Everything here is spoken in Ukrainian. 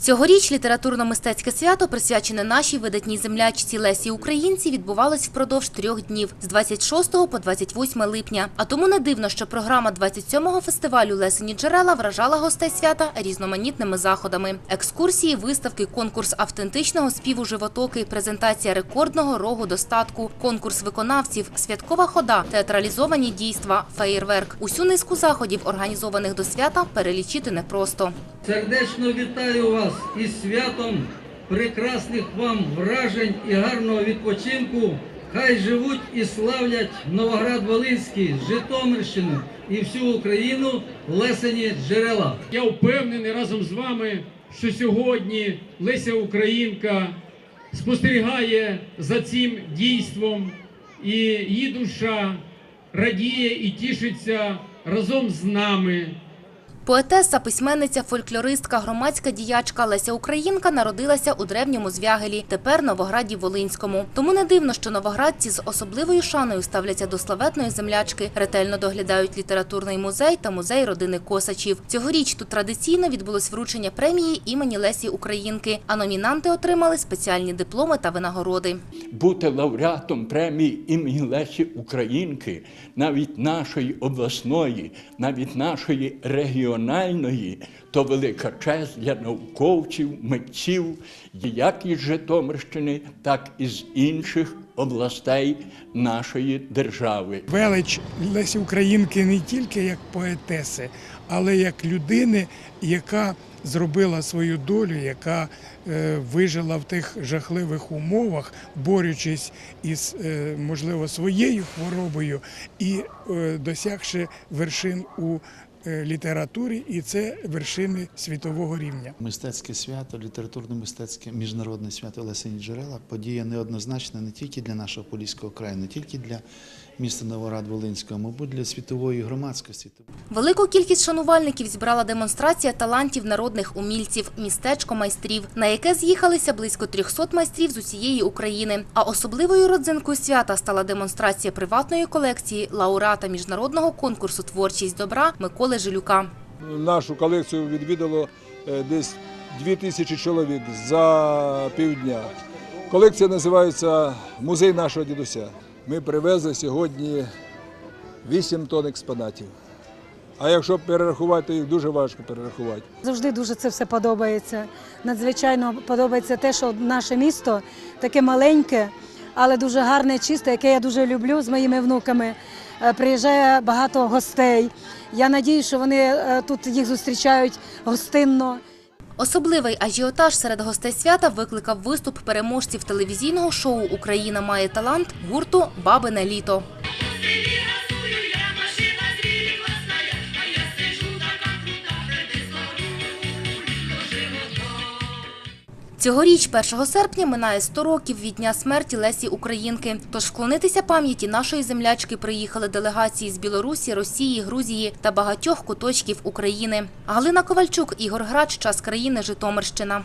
Цьогоріч літературно-мистецьке свято, присвячене нашій видатній землячці Лесі Українці, відбувалось впродовж трьох днів з 26 по 28 липня. А тому не дивно, що програма 27-го фестивалю Лесені джерела вражала гостей свята різноманітними заходами: екскурсії, виставки, конкурс автентичного співу животоки, презентація рекордного рогу достатку, конкурс виконавців, святкова хода, театралізовані дійства, феєрверк. Усю низку заходів, організованих до свята, перелічити непросто. Сердечно вітаю вас із святом прекрасних вам вражень і гарного відпочинку. Хай живуть і славлять Новоград Волинський, Житомирщину і всю Україну лесені джерела. Я впевнений разом з вами, що сьогодні Леся Українка спостерігає за цим дійством, і її душа радіє і тішиться разом з нами. Поетеса, письменниця, фольклористка, громадська діячка Леся Українка народилася у древньому Звягелі, тепер Новограді Волинському. Тому не дивно, що новоградці з особливою шаною ставляться до славетної землячки, ретельно доглядають літературний музей та музей родини Косачів. Цьогоріч тут традиційно відбулось вручення премії імені Лесі Українки, а номінанти отримали спеціальні дипломи та винагороди. бути лауреатом премії імені Лесі Українки, навіть нашої обласної, навіть нашої регіональної, то велика честь для науковців, митців, як із Житомирщини, так і з інших областей нашої держави. велич Лесі Українки не тільки як поетеси, але як людини, яка зробила свою долю, яка е, вижила в тих жахливих умовах, борючись із, е, можливо, своєю хворобою і е, досягши вершин у літературі, і це вершини світового рівня. Мистецьке свято, літературно-мистецьке міжнародне свято Лесені Джерела подія неоднозначна не тільки для нашого Поліського краю, не тільки для міста Новоград Волинського, мабуть, для світової громадськості. Велику кількість шанувальників зібрала демонстрація талантів народних умільців, містечко майстрів, на яке з'їхалися близько 300 майстрів з усієї України. А особливою родзинкою свята стала демонстрація приватної колекції лауреата міжнародного конкурсу Творчість добра Миколи Жилюка. Нашу колекцію відвідало е, десь 2 тисячі чоловік за півдня. Колекція називається Музей нашого дідуся. Ми привезли сьогодні 8 тонн експонатів. А якщо перерахувати, їх дуже важко перерахувати. Завжди дуже це все подобається. Надзвичайно подобається те, що наше місто таке маленьке, але дуже гарне, чисте, яке я дуже люблю з моїми внуками. Е, Приїжджає багато гостей. Я надію, що вони е, тут їх зустрічають гостинно. Особливий ажіотаж серед гостей свята викликав виступ переможців телевізійного шоу Україна має талант гурту Бабине літо. Цьогоріч, 1 серпня, минає 100 років від дня смерті Лесі Українки. Тож вклонитися пам'яті нашої землячки приїхали делегації з Білорусі, Росії, Грузії та багатьох куточків України. Галина Ковальчук, Ігор Грач, час країни, Житомирщина.